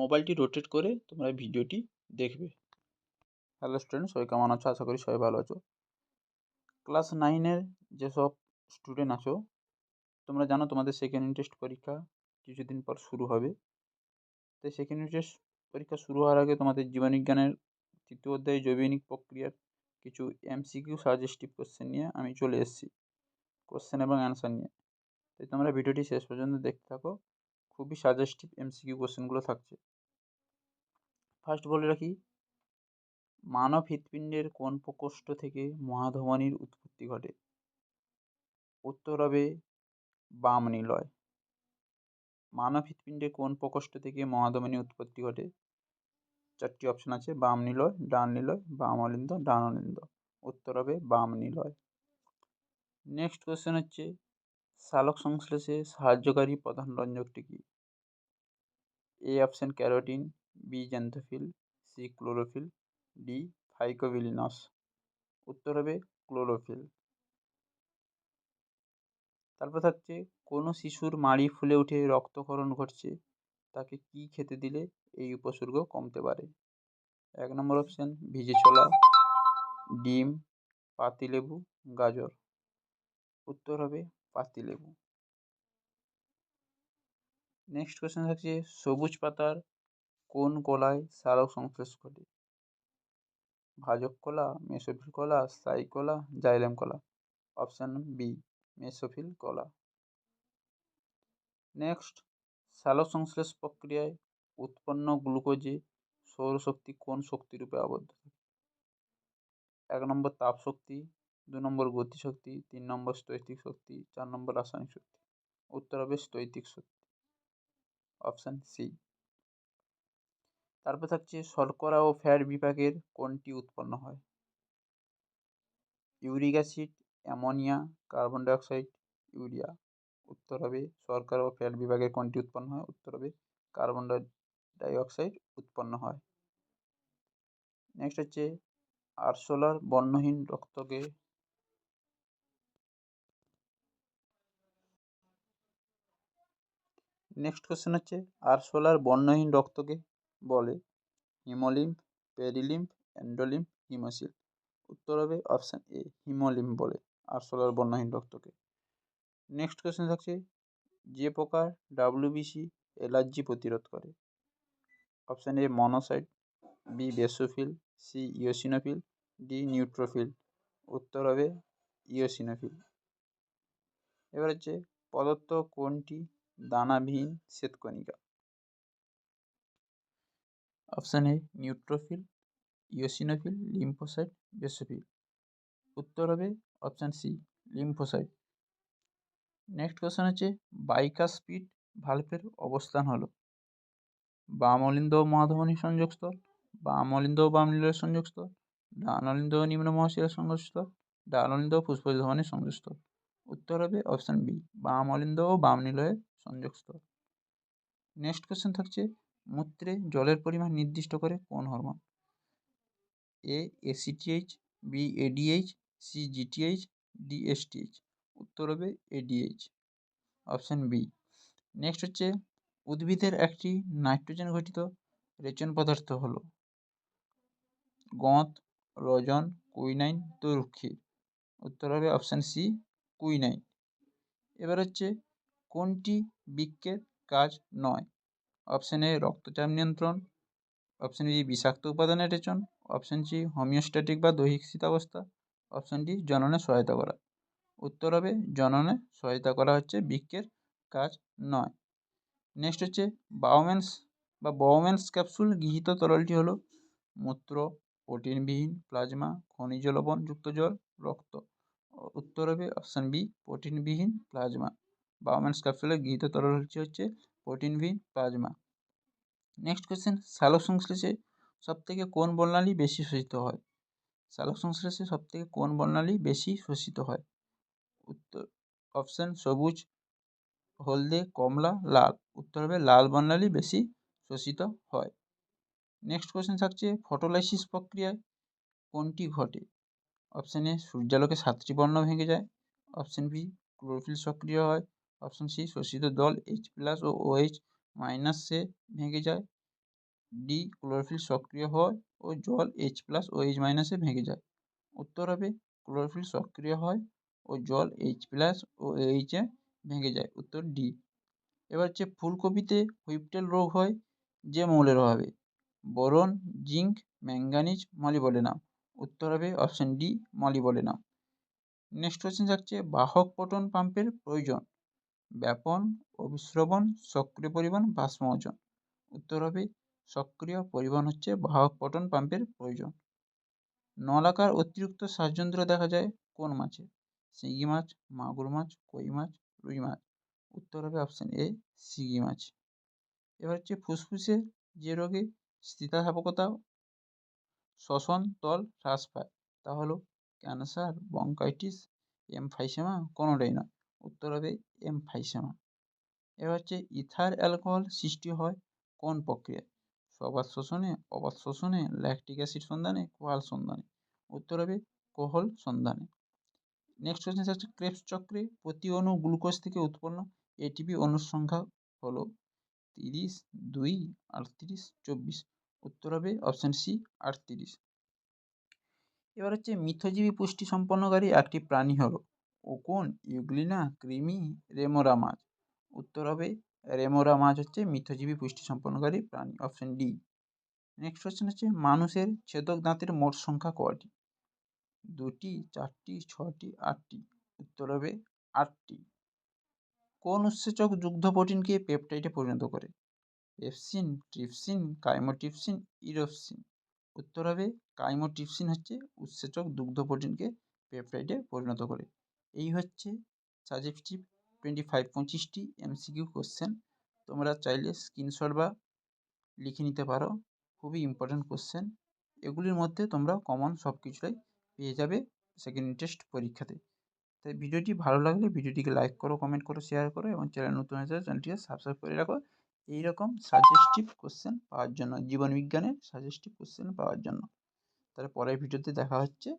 মোবাইলটি রোটেট করে তোমরা ভিডিওটি দেখবে। হ্যালো স্টুডেন্ট সবাই কেমন আছো? আশা করি সবাই ভালো আছো। ক্লাস নাইনের যেসব স্টুডেন্ট আছো, তোমরা জানো তোমাদের সেকেন্ড ইউনিট টেস্ট পরীক্ষা কিছুদিন পর শুরু হবে। তাই সেকেন্ড ইউনিট টেস্ট পরীক্ষা শুরু হওয়ার আগে তোমাদের জীবনবিজ্ঞানের তৃতীয় অধ্যায় জৈবিক প্রক্রিয়ার কিছু এমসিকিউ সাজেস্টিভ কোশ্চেন নিয়ে আমি চলে এসেছি কোশ্চেন এবং অ্যান্সার নিয়ে। তাই তোমরা ভিডিওটি শেষ পর্যন্ত দেখতে থাকো। খুবই সাজেস্টিভ এমসিকিউ কোশ্চেনগুলো থাকছে। ফার্স্ট বলে রাখি, মানব হৃৎপিণ্ডের কোন প্রকোষ্ঠ থেকে মহাধমনির উৎপত্তি ঘটে? উত্তর হবে বাম নিলয়। মানব হৃৎপিণ্ডের কোন প্রকোষ্ঠ থেকে মহাধমনির উৎপত্তি ঘটে? চারটি অপশন আছে, বাম নিলয়, ডান নিলয়, বাম অলিন্দ, ডান অলিন্দ। উত্তর হবে বাম নিলয়। নেক্সট কোশ্চেন হচ্ছে সালোক সংশ্লেষে সাহায্যকারী প্রধান রঞ্জকটি কী? A option carotene B xanthophyll C chlorophyll D phycobilins উত্তর হবে ক্লোরোফিল তারপর থাকছে, কোনো শিশুর মাড়ি ফুলে উঠে রক্তক্ষরণ ঘটছে, তাকে কি খেতে দিলে এই উপসর্গ কমতে পারে? এক নম্বর অপশান ভিজে ছোলা, ডিম, পাতিলেবু, গাজর। উত্তর হবে পাতিলেবু। নেক্সট কোয়েশ্চেন থাকছে, সবুজ পাতার কোন কলায় সালোক সংশ্লেষ ঘটে? ভাজক কলা, মেসোফিল কলা সাই কলা, জাইলেম কলা। অপশান বি মেসোফিল কলা। নেক্সট সালোক সংশ্লেষ প্রক্রিয়ায় উৎপন্ন গ্লুকোজে সৌরশক্তি কোন শক্তিরূপে আবদ্ধ থাকে? এক নম্বর তাপ শক্তি, দু নম্বর গতিশক্তি, তিন নম্বর স্থৈতিক শক্তি, চার নম্বর রাসায়নিক শক্তি। উত্তর হবে স্থৈতিক শক্তি। অপশান সি তারপর থাকছে শর্করা ও ফ্যাট বিভাগের কোনটি উৎপন্ন হয়? Uric acid, ammonia, carbon dioxide, urea. উত্তর হবে শর্করা ও ফ্যাট বিভাগের কোনটি উৎপন্ন হয়? উত্তর হবে কার্বন ডাইঅক্সাইড উৎপন্ন হয়। নেক্সট হচ্ছে আরশোলার বর্ণহীন রক্তকে নেক্সট কোশ্চেন হচ্ছে আরশোলার বর্ণহীন রক্তকে বলে হিমোলিম্ফ, পেরিলিম্ফ, এন্ডোলিম্ফ, হিমোসিল। উত্তর হবে অপশান এ হিমোলিম্ফ বলে আরশোলার বর্ণহীন রক্তকে। নেক্সট কোশ্চেন থাকছে, যে প্রকার ডাব্লিউবিসি অ্যালার্জি প্রতিরোধ করে? Option A monocyte B basophil C eosinophil D neutrophil উত্তর হবে ইওসিনোফিল এবার হচ্ছে, পদার্থ কোনটি দানাবিহীন শ্বেতকণিকা। Option A neutrophil eosinophil lymphocyte basophil উত্তর হবে option C lymphocyte next question হচ্ছে বাইকাস্পিড ভাল্ভের অবস্থান হলো। বাম অলিন্দ মহাধমনী সংযোগস্থল বাম অলিন্দ বাম নীলের সংযোগস্থল ডান অলিন্দ নিম্ন মহাশিরার সংযোগস্থল ডান অলিন্দ পুষ্পধমনীর সংযোগস্থল উত্তর হবে অপশান বি বাম অলিন্দ ও বাম নিলয়ের সংযোগস্থল নেক্সট কোশ্চেন থাকছে, মূত্রে জলের পরিমাণ নির্দিষ্ট করে কোন hormone? A ACTH B ADH C GTH D STH উত্তর হবে এডিএইচ অপশান বি নেক্সট হচ্ছে, উদ্ভিদের একটি নাইট্রোজেন ঘটিত রেচন পদার্থ হলো গঁত রজন, কুইনাইন, তরুক্ষীর। উত্তর হবে অপশান সি কুইনাইন। এবার হচ্ছে কোনটি বৃক্কের কাজ নয়? অপশান এ রক্তচাপ নিয়ন্ত্রণ, অপশান বি বিষাক্ত উপাদানের রেচন অপশান সি হোমিওস্ট্যাটিক বা দৈহিক স্থিতাবস্থা, অপশান ডি জননে সহায়তা করা। উত্তর হবে জননে সহায়তা করা হচ্ছে বৃক্কের কাজ নয়। নেক্সট হচ্ছে বাওমেন্স বা বাওমেন্স ক্যাপসুল গৃহীত তরলটি হলো মূত্র, প্রোটিনবিহীন প্লাজমা, খনিজ লবণযুক্ত জল, রক্ত। উত্তর হবে অপশান বি প্রোটিনবিহীন প্লাজমা। বাওমেন্স ক্যাপসুলের গৃহীত তরল হচ্ছে প্রোটিনবিহীন প্লাজমা নেক্সট কোয়েশ্চেন সালোক সংশ্লেষে সবথেকে কোন বর্ণালী বেশি শোষিত হয়? সালোক সংশ্লেষে সবথেকে কোন বর্ণালী বেশি শোষিত হয়? উত্তর অপশান সবুজ, হলদে, কমলা, লাল। উত্তর হবে লাল বর্ণালী বেশি শোষিত হয়। নেক্সট কোয়েশ্চেন থাকছে ফটোলাইসিস প্রক্রিয়ায় কোনটি ঘটে? অপশান এ সূর্যালোকে সাতটি বর্ণ ভেঙে যায়। অপশান বি ক্লোরোফিল সক্রিয় হয়। অপশান সি, শোষিত দল এইচ প্লাস ও ওএইচ মাইনাসে ভেঙে যায়। ডি ক্লোরোফিল সক্রিয় হয় ও জল এইচ প্লাস ও এইচ মাইনাসে ভেঙে যায়। উত্তর হবে ক্লোরোফিল সক্রিয় হয় ও জল এইচ প্লাস ও এইচে ভেঙে যায়। উত্তর ডি এবার হচ্ছে ফুলকপিতে হুইপটেল রোগ হয় যে মৌলের অভাবে। Boron, zinc manganese molybdenum. উত্তর হবে option D molybdenum. Next question থাকছে বাহক পটন পাম্পের প্রয়োজন। ব্যাপন অভিস্রবণ সক্রিয় পরিবহন বাষ্পমোচন উত্তর হবে, সক্রিয় পরিবহন হচ্ছে বাহক পটন পাম্পের প্রয়োজন। নলাকার অতিরিক্ত শ্বাসযন্ত্র দেখা যায় কোন মাছে? শিঙি মাছ, মাগুর মাছ, কই মাছ, রুই মাছ। উত্তর হবে অপশান এ শিঙি মাছ। এবার হচ্ছে ফুসফুসে যে রোগে স্থিতিস্থাপকতা শ্বসন তল হ্রাস পায়, তা হলো ক্যান্সার বঙ্কাইটিস এমফাইসেমা কোনোটাই নয়। উত্তর হবে এমফাইসেমা। এবার হচ্ছে ইথার অ্যালকোহল সৃষ্টি হয় কোন প্রক্রিয়ায়? সবাত শোষণে, অবাত শোষণে, ল্যাকটিক অ্যাসিড সন্ধানে কোহাল সন্ধানে। উত্তর হবে কোহল সন্ধানে। নেক্সট কোয়েশ্চেন হচ্ছে ক্রেবস চক্রে প্রতি অণু গ্লুকোজ থেকে উৎপন্ন এটিপি অণুর সংখ্যা হলো তিরিশ, দুই, আটত্রিশ, চব্বিশ। উত্তর হবে অপশান সি আটত্রিশ। এবার হচ্ছে মিথজীবী পুষ্টি সম্পন্নকারী একটি প্রাণী হলো ওকোন ইউগ্লিনা ক্রিমি রেমোরা মাছ। উত্তর হবে, রেমোরা মাছ হচ্ছে মিথজীবী পুষ্টি সম্পন্নকারী প্রাণী অপশান ডি নেক্সট কোয়েশ্চেন হচ্ছে, মানুষের ছেদক দাঁতের মোট সংখ্যা কটি দুটি, চারটি, ছটি, আটটি। উত্তর হবে, আটটি। কোন উৎসেচক যুগ্ধ প্রোটিনকে পেপটাইডে পরিণত করে? Pepsin trypsin chymotrypsin erepsin. উত্তর হবে কাইমোটিপসিন হচ্ছে উৎসেচক দুগ্ধ প্রোটিনকে পেপটাইডে পরিণত করে। এই হচ্ছে সাজেস্টিভ টোয়েন্টি ফাইভ পঁচিশটি এমসিকিউ কোশ্চেন। তোমরা চাইলে স্ক্রিনশট বা লিখে নিতে পারো। খুবই ইম্পর্ট্যান্ট কোশ্চেন। এগুলির মধ্যে তোমরা কমন সব কিছুটাই পেয়ে যাবে সেকেন্ড টেস্ট পরীক্ষাতে। তাই ভিডিওটি ভালো লাগলে ভিডিওটিকে লাইক করো কমেন্ট করো শেয়ার করো এবং চ্যানেল নতুন হয়ে যাবে চ্যানেলটিকে সাবস্ক্রাইব করে রাখো। এইরকম সাজেস্টিভ কোশ্চেন পাওয়ার জন্য, জীবন বিজ্ঞানের সাজেস্টিভ কোশ্চেন পাওয়ার জন্য। তাহলে পরের ভিডিওতে দেখা হচ্ছে।